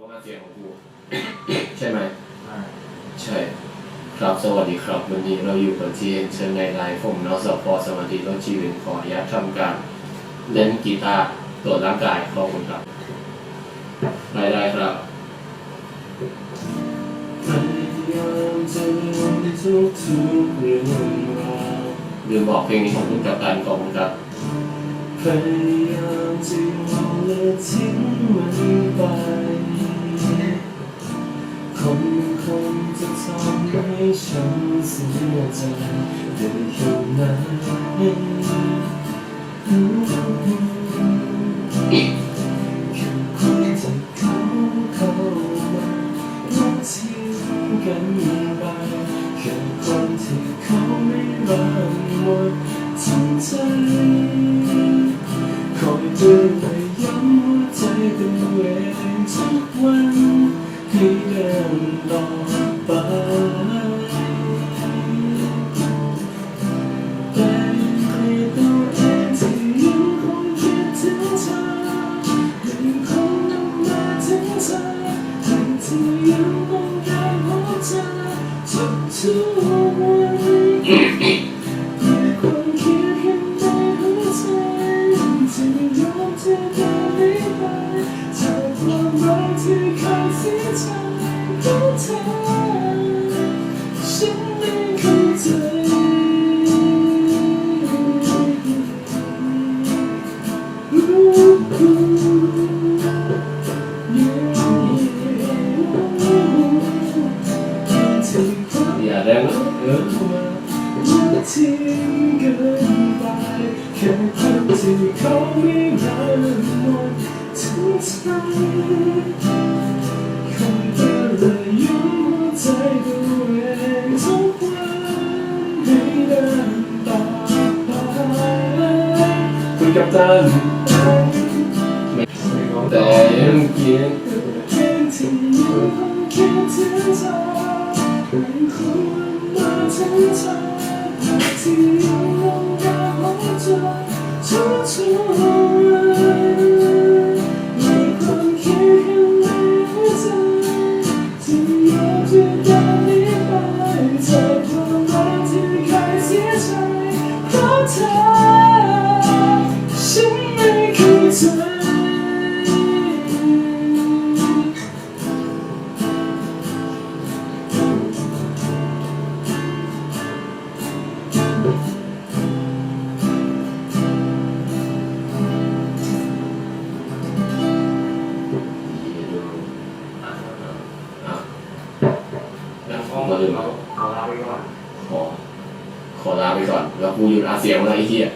ว่ามาเสียงของกูใช่ไหมใช่ ครับสวัสดีครับวันนี้เราอยู่กับที่เชิญในไลฟ์ผมนอสพอสวัสดีรถชีวิตขออนุญาตทำการเล่นกีตาร์ตรวจร่างกายขอบคุณครับได้ได้ครับพยายามจะลืมทุกทุกเรื่องราวลืมบอกเพลงนี้ของคุณกับการขอบคุณครับพยายามจะมองและทิ้ง ฉันเสียใจได้แค่ไหนคือคนที่เขาเข้ามาแล้วทิ้งกันไปแค่คนที่เขาไม่รักหมดทั้งใจคอยเตือนและย้ำหัวใจตัวเองทุกวันให้เดินต่อ ยังต้องการพบเธอทุกทุกวันความคิดเห็นในหัวใจที่ยอมที่จะไม่ไปจากความรักที่เคยเสียใจเพราะเธอ อย่าได้นะเออทิ้งกันไปแค่คนที่เขาไม่รักหมดทั้งใจคอยเดินและย้ำหัวใจตัวเองทุกวันให้เดินต่อไปคุณกัปตันแต่ยังเกียดเพียงที่ยังคงคิดถึงเธอเป็นคนมา ถึ คนอื่นมาขอลาไปก่อนขอขอลาไปก่อนแล้วกูอยู่อาเซียนแล้วไอ้เหี้ย